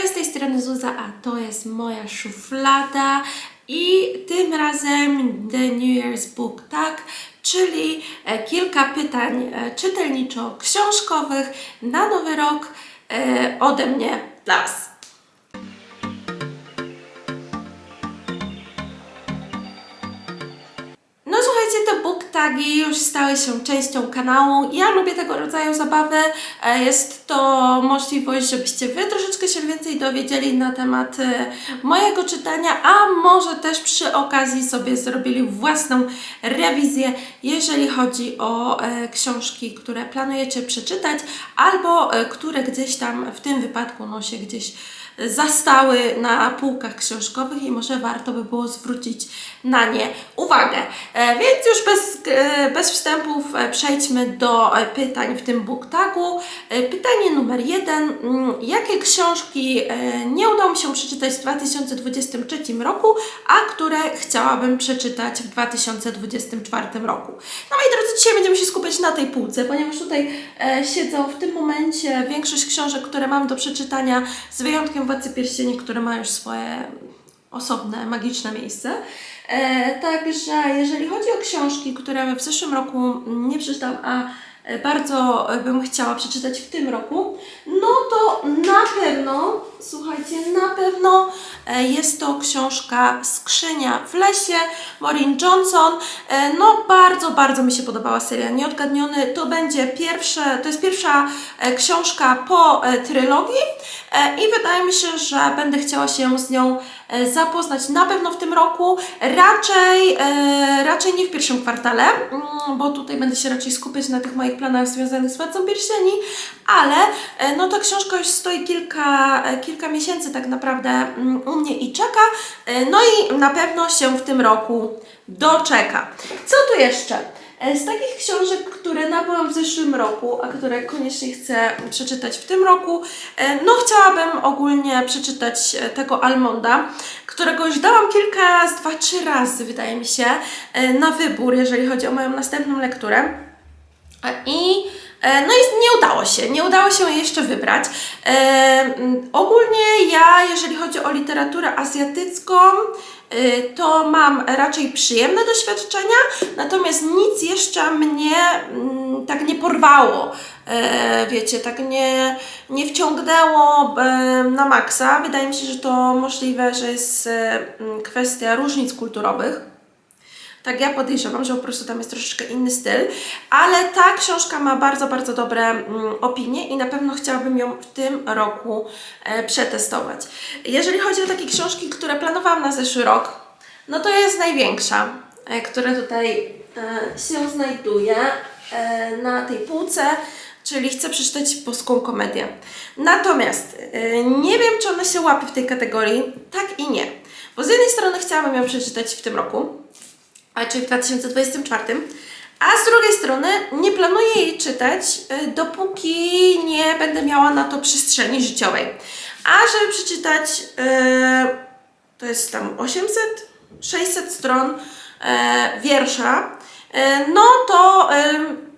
Cześć, z tej strony Zuza, a to jest moja szuflada i tym razem The New Year's Book Tag, czyli e, kilka pytań e, czytelniczo-książkowych na nowy rok e, ode mnie dla Was. Te book tagi już stały się częścią kanału. Ja lubię tego rodzaju zabawy. E, Jest to możliwość, żebyście Wy troszeczkę się więcej dowiedzieli na temat e, mojego czytania, a może też przy okazji sobie zrobili własną rewizję, jeżeli chodzi o e, książki, które planujecie przeczytać, albo które gdzieś tam w tym wypadku no się gdzieś zastały na półkach książkowych i może warto by było zwrócić na nie uwagę. E, Więc już bez, e, bez wstępów e, przejdźmy do pytań w tym book tagu. E, Pytanie numer jeden. Mm, Jakie książki nie udało mi się przeczytać w 2023 roku, a które chciałabym przeczytać w 2024 roku? No moi drodzy, dzisiaj będziemy się skupiać na tej półce, ponieważ tutaj siedzą w tym momencie większość książek, które mam do przeczytania, z wyjątkiem Władcy Pierścieni, które ma już swoje osobne, magiczne miejsce. E, także jeżeli chodzi o książki, które w zeszłym roku nie przeczytałam, a e, bardzo bym chciała przeczytać w tym roku, no to na pewno, słuchajcie, na pewno e, jest to książka Skrzynia w lesie, Maureen Johnson. E, No bardzo, bardzo mi się podobała seria Nieodgadniony. To będzie pierwsze, to jest pierwsza książka po trylogii i wydaje mi się, że będę chciała się z nią e, zapoznać na pewno w tym roku. Raczej, e, raczej nie w pierwszym kwartale, mm, bo tutaj będę się raczej skupiać na tych moich planach związanych z Władcą Pierścieni, ale e, no ta książka już stoi kilka, e, kilka miesięcy tak naprawdę mm, u mnie i czeka. E, No i na pewno się w tym roku doczeka. Co tu jeszcze? E, Z takich książek, które nabyłam w zeszłym roku, a które koniecznie chcę przeczytać w tym roku, e, no chciałabym ogólnie przeczytać e, tego Almonda, którego już dałam kilka, z dwa, trzy razy wydaje mi się, na wybór, jeżeli chodzi o moją następną lekturę. I no i nie udało się, nie udało się jeszcze wybrać. Ogólnie ja, jeżeli chodzi o literaturę azjatycką, to mam raczej przyjemne doświadczenia, natomiast nic jeszcze mnie mm, tak nie porwało. E, wiecie, tak nie, nie wciągnęło e, na maksa. Wydaje mi się, że to możliwe, że jest mm, kwestia różnic kulturowych. Tak, ja podejrzewam, że po prostu tam jest troszeczkę inny styl, ale ta książka ma bardzo, bardzo dobre mm, opinie i na pewno chciałabym ją w tym roku e, przetestować. Jeżeli chodzi o takie książki, które planowałam na zeszły rok, no to jest największa, e, która tutaj e, się znajduje e, na tej półce, czyli chcę przeczytać polską komedię. Natomiast e, nie wiem, czy ona się łapie w tej kategorii, tak i nie. Bo z jednej strony chciałabym ją przeczytać w tym roku, czyli w 2024. A z drugiej strony nie planuję jej czytać, y, dopóki nie będę miała na to przestrzeni życiowej. A żeby przeczytać, y, to jest tam 800, 600 stron y, wiersza, no to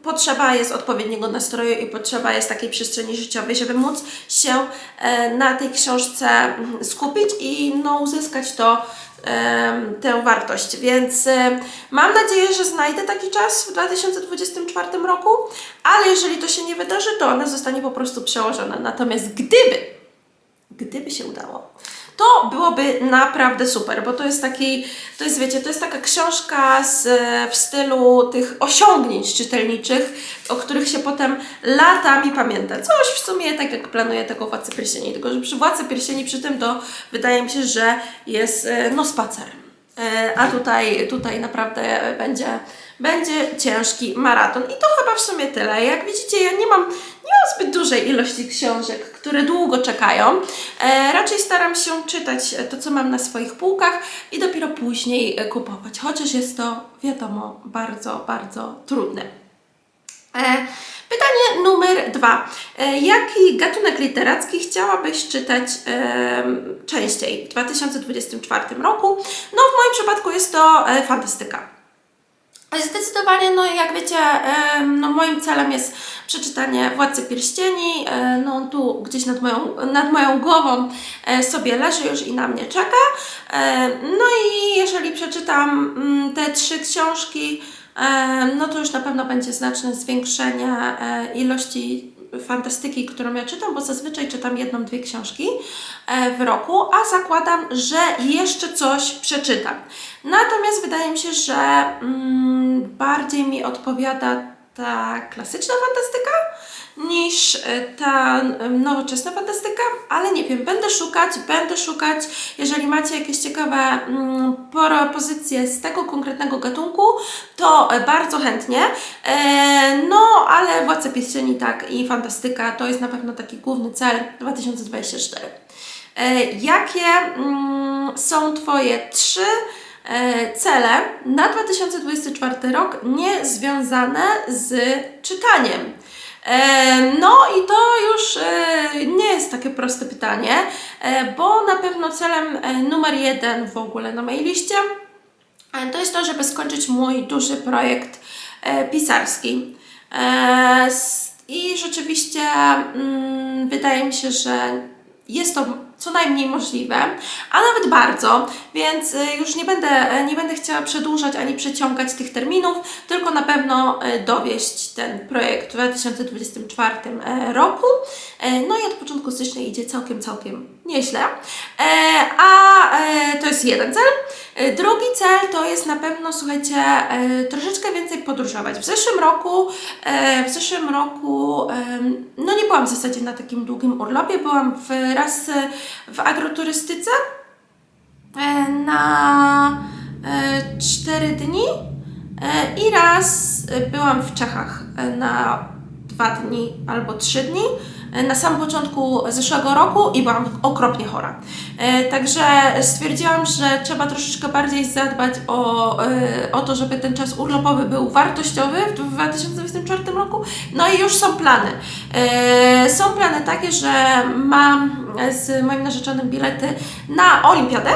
potrzeba jest odpowiedniego nastroju i potrzeba jest takiej przestrzeni życiowej, żeby móc się e, na tej książce skupić i no, uzyskać to tę wartość. Więc mam nadzieję, że znajdę taki czas w 2024 roku, ale jeżeli to się nie wydarzy, to ona zostanie po prostu przełożona. Natomiast gdyby, gdyby się udało, to byłoby naprawdę super, bo to jest taki, to jest wiecie, to jest taka książka z, w stylu tych osiągnięć czytelniczych, o których się potem latami pamięta. Coś w sumie tak jak planuję tego Władcy Pierścieni, tylko że przy Władcy Pierścieni przy tym to wydaje mi się, że jest e, no spacerem. E, A tutaj, tutaj naprawdę będzie, będzie ciężki maraton. I to chyba w sumie tyle. Jak widzicie, ja nie mam, nie mam zbyt dużej ilości książek, które długo czekają. E, raczej staram się czytać to, co mam na swoich półkach i dopiero później e, kupować. Chociaż jest to, wiadomo, bardzo, bardzo trudne. E, Pytanie numer dwa. E, Jaki gatunek literacki chciałabyś czytać em, częściej w 2024 roku? No, w moim przypadku jest to e, fantastyka. Zdecydowanie, no jak wiecie, no moim celem jest przeczytanie Władcy Pierścieni. E, No tu gdzieś nad moją, nad moją głową e, sobie leży już i na mnie czeka. E, No i jeżeli przeczytam mm, te trzy książki, no to już na pewno będzie znaczne zwiększenie ilości fantastyki, którą ja czytam, bo zazwyczaj czytam jedną, dwie książki e, w roku, a zakładam, że jeszcze coś przeczytam. Natomiast wydaje mi się, że mm, bardziej mi odpowiada ta klasyczna fantastyka niż e, ta nowoczesna fantastyka, ale nie wiem, będę szukać, będę szukać. Jeżeli macie jakieś ciekawe mm, propozycje z tego konkretnego gatunku, to e, bardzo chętnie. E, no, ale Władca Pierścieni tak i fantastyka to jest na pewno taki główny cel 2024. E, jakie mm, są Twoje trzy cele na 2024 rok niezwiązane z czytaniem? E, No i to już e, nie jest takie proste pytanie, e, bo na pewno celem e, numer jeden w ogóle na mojej liście e, to jest to, żeby skończyć mój duży projekt e, pisarski. E, I rzeczywiście mm, wydaje mi się, że jest to co najmniej możliwe, a nawet bardzo, więc y, już nie będę, y, nie będę chciała przedłużać ani przeciągać tych terminów, tylko na pewno y, dowieść ten projekt w 2024 e, roku. E, No i od początku stycznia idzie całkiem, całkiem nieźle. E, A e, to jest jeden cel. E, Drugi cel to jest na pewno, słuchajcie, e, troszeczkę więcej podróżować. W zeszłym roku, e, w zeszłym roku, no byłam w zasadzie na takim długim urlopie, byłam w, raz e, w agroturystyce e, na 4 dni e, i raz byłam w Czechach na dwa dni albo trzy dni na samym początku zeszłego roku i byłam okropnie chora. E, Także stwierdziłam, że trzeba troszeczkę bardziej zadbać o, e, o to, żeby ten czas urlopowy był wartościowy w 2024 roku. No i już są plany. E, Są plany takie, że mam z moim narzeczonym bilety na olimpiadę.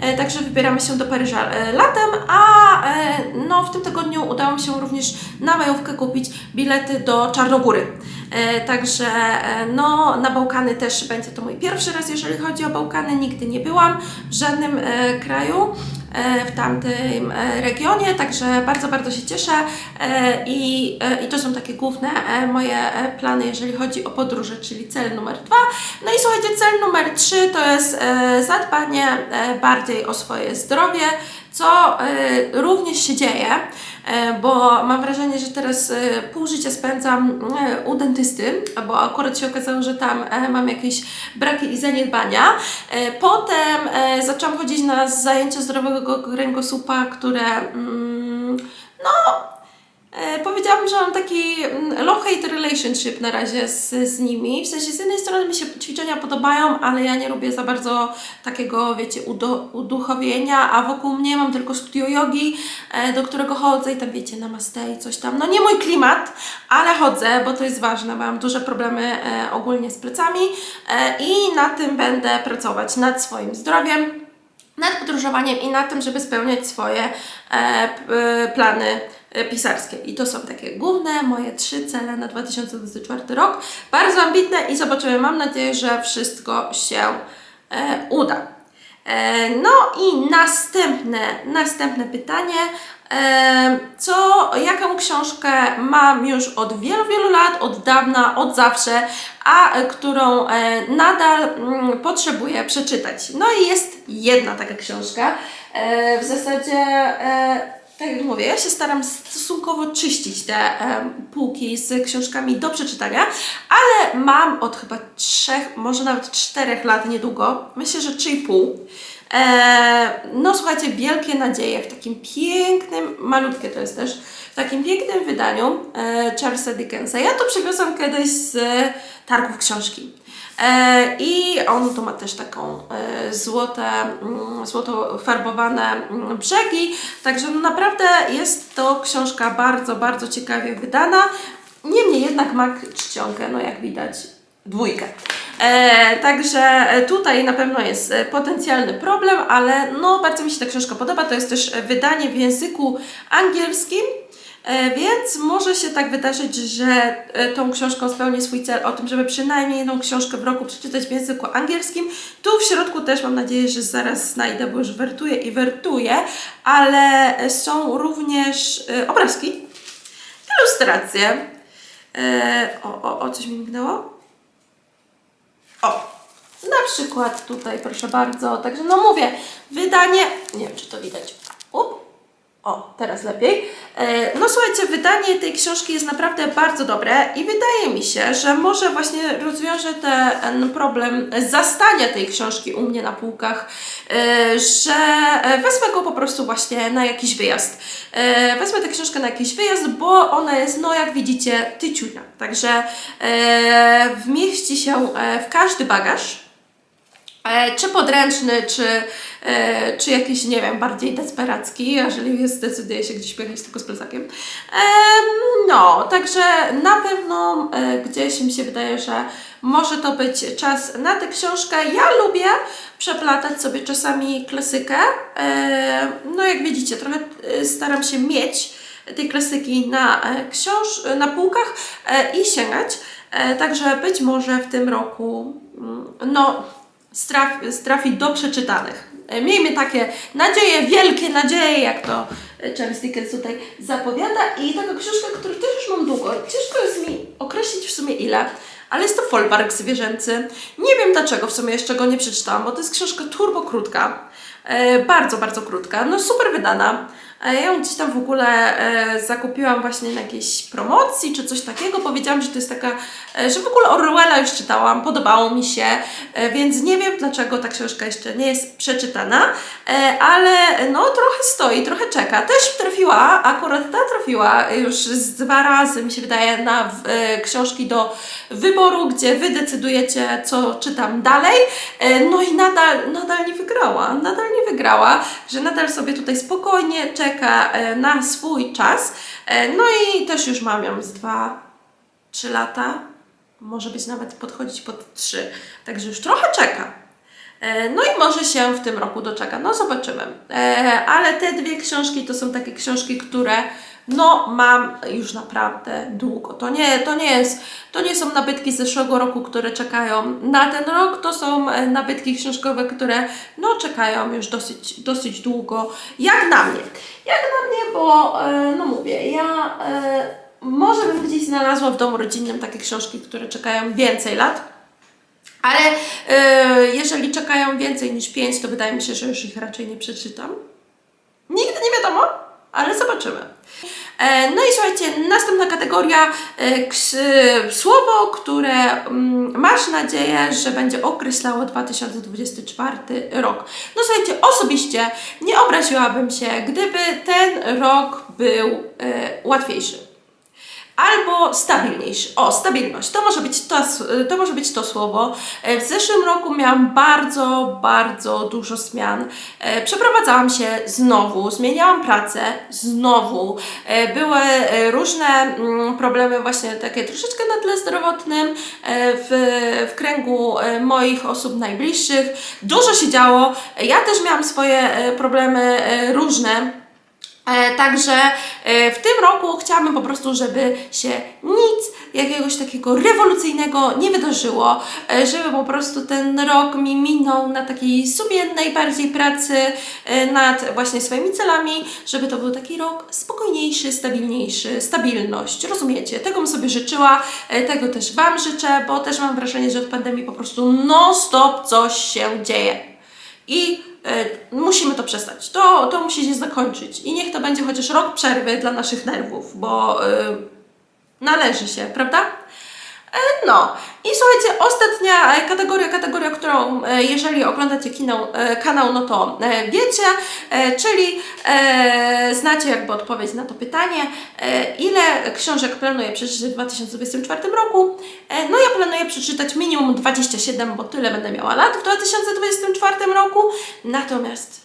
E, Także wybieramy się do Paryża e, latem, a e, no, w tym tygodniu udało mi się również na majówkę kupić bilety do Czarnogóry. E, Także e, no, na Bałkany też będzie to mój pierwszy raz, jeżeli chodzi o Bałkany. Nigdy nie byłam w żadnym e, kraju e, w tamtym e, regionie, także bardzo, bardzo się cieszę e, i, e, i to są takie główne e, moje e, plany, jeżeli chodzi o podróże, czyli cel numer dwa. No i słuchajcie, cel numer trzy to jest e, zadbanie e, bardziej o swoje zdrowie, co e, również się dzieje, e, bo mam wrażenie, że teraz e, pół życia spędzam u dentysty, bo akurat się okazało, że tam e, mam jakieś braki i zaniedbania. E, Potem e, zaczęłam chodzić na zajęcia zdrowego kręgosłupa, które mm, no Powiedziałabym, że mam taki mm, love-hate relationship na razie z, z nimi. W sensie z jednej strony mi się ćwiczenia podobają, ale ja nie lubię za bardzo takiego, wiecie, udo, uduchowienia, a wokół mnie mam tylko studio jogi, e, do którego chodzę i tam, wiecie, namaste i coś tam. No nie mój klimat, ale chodzę, bo to jest ważne, mam duże problemy e, ogólnie z plecami e, i na tym będę pracować, nad swoim zdrowiem nad podróżowaniem i nad tym, żeby spełniać swoje e, plany e, pisarskie. I to są takie główne moje trzy cele na 2024 rok. Bardzo ambitne i zobaczymy. Mam nadzieję, że wszystko się e, uda. E, no i następne, następne pytanie. E, co, jaką książkę mam już od wielu, wielu lat, od dawna, od zawsze, a e, którą e, nadal mm, potrzebuję przeczytać? No i jest jedna taka książka. E, w zasadzie, e, tak jak mówię, ja się staram stosunkowo czyścić te e, półki z książkami do przeczytania, ale mam od chyba trzech, może nawet czterech lat niedługo, myślę, że trzy i pół. E, no słuchajcie, wielkie nadzieje w takim pięknym, malutkie to jest też, w takim pięknym wydaniu e, Charlesa Dickensa. Ja to przywiozłam kiedyś z targów książki. E, I on tu ma też taką e, złote, mm, złoto farbowane mm, brzegi, także no naprawdę jest to książka bardzo, bardzo ciekawie wydana. Niemniej jednak ma czcionkę, no jak widać, dwójkę. E, także tutaj na pewno jest e, potencjalny problem, ale no bardzo mi się ta książka podoba. To jest też wydanie w języku angielskim. E, Więc może się tak wydarzyć, że e, tą książką spełni swój cel o tym, żeby przynajmniej jedną książkę w roku przeczytać w języku angielskim. Tu w środku też mam nadzieję, że zaraz znajdę, bo już wertuję i wertuję, ale są również e, obrazki, ilustracje. O, o, o, coś mi mignęło? O, na przykład tutaj, proszę bardzo. Także no mówię, wydanie, nie wiem czy to widać. O, teraz lepiej. E, No słuchajcie, wydanie tej książki jest naprawdę bardzo dobre i wydaje mi się, że może właśnie rozwiąże ten problem zastania tej książki u mnie na półkach, e, że wezmę go po prostu właśnie na jakiś wyjazd. E, Wezmę tę książkę na jakiś wyjazd, bo ona jest, no jak widzicie, tyciunia. Także wmieści się w każdy bagaż. E, czy podręczny, czy, e, czy jakiś, nie wiem, bardziej desperacki, jeżeli zdecyduje się gdzieś pojechać tylko z plecakiem. Em, no, także na pewno e, gdzieś mi się wydaje, że może to być czas na tę książkę. Ja lubię przeplatać sobie czasami klasykę. E, no, jak widzicie, trochę e, staram się mieć tej klasyki na, e, książ- na półkach e, i sięgać. E, także być może w tym roku, mm, no, straf- trafi do przeczytanych. E, Miejmy takie nadzieje, wielkie nadzieje, jak to e, Charles Dickens tutaj zapowiada. I taka książka, którą też już mam długo. Ciężko jest mi określić w sumie ile, ale jest to folwark zwierzęcy. Nie wiem dlaczego w sumie jeszcze go nie przeczytałam, bo to jest książka turbo krótka. E, bardzo, bardzo krótka. No super wydana. Ja ją gdzieś tam w ogóle e, zakupiłam właśnie na jakiejś promocji czy coś takiego. Powiedziałam, że to jest taka, e, że w ogóle Orwella już czytałam, podobało mi się, e, więc nie wiem dlaczego ta książka jeszcze nie jest przeczytana, ale no trochę stoi, trochę czeka. Też trafiła, akurat ta trafiła już z dwa razy, mi się wydaje, na książki do wyboru, gdzie wy decydujecie, co czytam dalej. No i nadal, nadal nie wygrała, nadal nie wygrała, że nadal sobie tutaj spokojnie czeka e, na swój czas. E, No i też już mam ją z dwa, trzy lata, może być nawet podchodzić pod trzy, także już trochę czeka. E, No i może się w tym roku doczeka. No zobaczymy. Ale te dwie książki to są takie książki, które no mam już naprawdę długo. To nie, to nie jest, to nie są nabytki z zeszłego roku, które czekają na ten rok, to są e, nabytki książkowe, które no czekają już dosyć, dosyć długo, jak na mnie. Jak na mnie, bo e, no mówię, ja e, może bym gdzieś znalazła w domu rodzinnym takie książki, które czekają więcej lat, ale jeżeli czekają więcej niż 5, to wydaje mi się, że już ich raczej nie przeczytam. Nigdy nie wiadomo, ale zobaczymy. E, No i słuchajcie, następna kategoria, e, słowo, które mm, masz nadzieję, że będzie określało 2024 rok. No słuchajcie, osobiście nie obraziłabym się, gdyby ten rok był e, łatwiejszy. Albo stabilniejszy. O, stabilność. To może być to, to może być to słowo. E, W zeszłym roku miałam bardzo, bardzo dużo zmian. E, Przeprowadzałam się znowu, zmieniałam pracę znowu. E, Były różne mm, problemy właśnie takie troszeczkę na tle zdrowotnym w, w kręgu moich osób najbliższych. Dużo się działo. Ja też miałam swoje problemy różne. E, Także e, w tym roku chciałabym po prostu, żeby się nic jakiegoś takiego rewolucyjnego nie wydarzyło, e, żeby po prostu ten rok mi minął na takiej sumiennej bardziej pracy nad właśnie swoimi celami, żeby to był taki rok spokojniejszy, stabilniejszy, stabilność, rozumiecie? Tego bym sobie życzyła, tego też Wam życzę, bo też mam wrażenie, że od pandemii po prostu non-stop coś się dzieje. I musimy to przestać. To, to musi się zakończyć. I niech to będzie chociaż rok przerwy dla naszych nerwów, bo e, należy się, prawda? E, No i słuchajcie, ostatnia kategoria, kategoria, którą e, jeżeli oglądacie kino, e, kanał, no to wiecie, czyli znacie jakby odpowiedź na to pytanie, ile książek planuję przeczytać w 2024 roku. No ja planuję przeczytać minimum 27, bo tyle będę miała lat w 2024 roku. Natomiast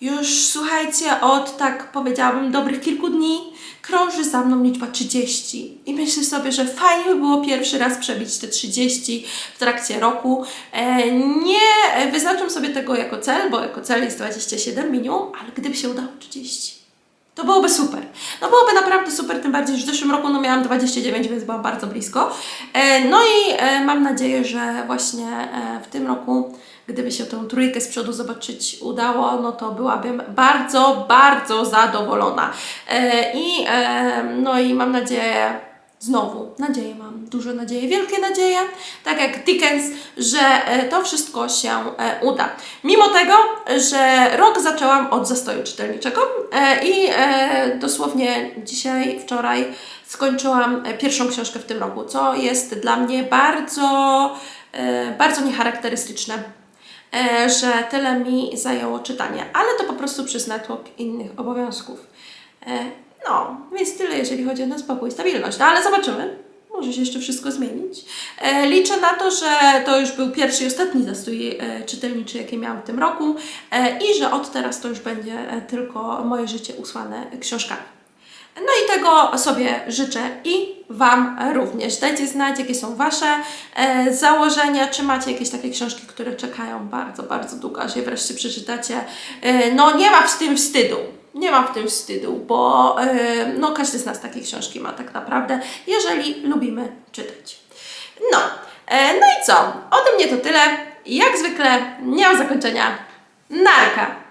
Już słuchajcie, od tak powiedziałabym dobrych kilku dni krąży za mną liczba 30. I myślę sobie, że fajnie by było pierwszy raz przebić te 30 w trakcie roku. E, nie wyznaczam sobie tego jako cel, bo jako cel jest 27 minimum, ale gdyby się udało 30. To byłoby super. No byłoby naprawdę super, tym bardziej, że w zeszłym roku no, miałam 29, więc byłam bardzo blisko. E, no i e, mam nadzieję, że właśnie e, w tym roku, gdyby się tę trójkę z przodu zobaczyć udało, no to byłabym bardzo, bardzo zadowolona. I no i mam nadzieję, znowu, nadzieję duże nadzieje, wielkie nadzieje, tak jak Dickens, że e, to wszystko się e, uda. Mimo tego, że rok zaczęłam od zastoju czytelniczego e, i dosłownie dzisiaj, wczoraj skończyłam pierwszą książkę w tym roku, co jest dla mnie bardzo, bardzo niecharakterystyczne że tyle mi zajęło czytanie, ale to po prostu przez natłok innych obowiązków. No, więc tyle, jeżeli chodzi o nas spokój i stabilność. No ale zobaczymy. Może się jeszcze wszystko zmienić. E, liczę na to, że to już był pierwszy i ostatni zastój e, czytelniczy, jaki miałam w tym roku e, i że od teraz to już będzie e, tylko moje życie usłane książkami. No i tego sobie życzę i Wam również. Dajcie znać, jakie są Wasze e, założenia, czy macie jakieś takie książki, które czekają bardzo, bardzo długo, aż je wreszcie przeczytacie. E, no nie ma w tym wstydu. Nie ma w tym wstydu, bo e, no, każdy z nas takie książki ma tak naprawdę, jeżeli lubimy czytać. No, e, no i co? Ode mnie to tyle. Jak zwykle nie ma zakończenia. Narka!